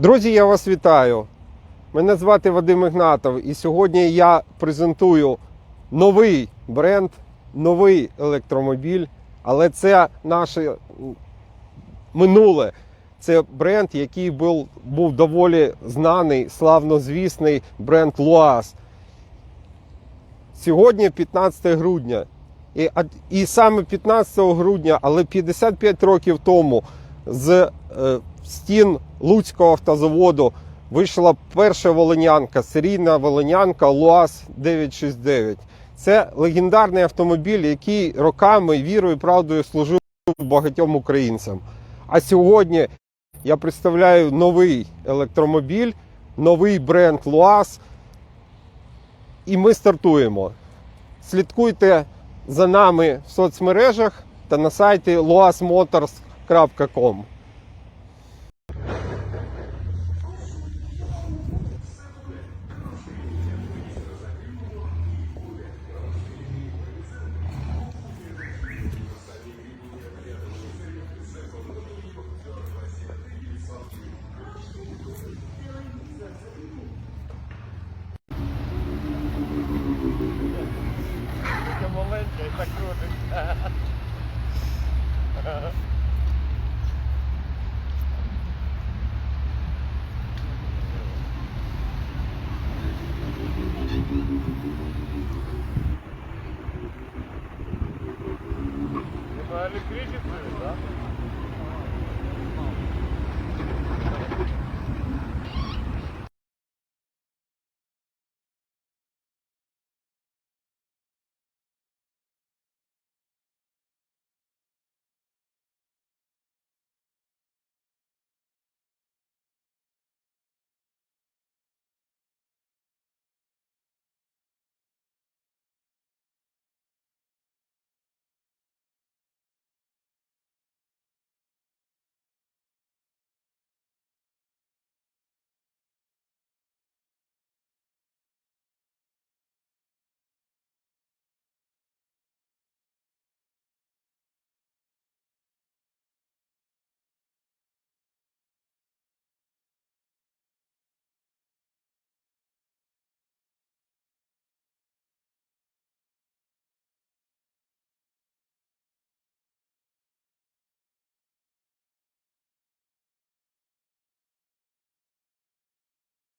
Друзі, я вас вітаю. Мене звати Вадим Ігнатов, і сьогодні я презентую новий бренд, новий електромобіль, але це наше минуле. Це бренд, який був, був доволі знаний, славнозвісний бренд Луаз. Сьогодні 15 грудня. І, і саме 15 грудня, але 55 років тому, з е, стін Луцького автозаводу вийшла перша волинянка, серійна волинянка ЛуАЗ 969. Це легендарний автомобіль, який роками вірою і правдою служив багатьом українцям. А сьогодні я представляю новий електромобіль, новий бренд ЛуАЗ. І ми стартуємо. Слідкуйте за нами в соцмережах та на сайті luasmotors.com. так крутиться. Це електричество?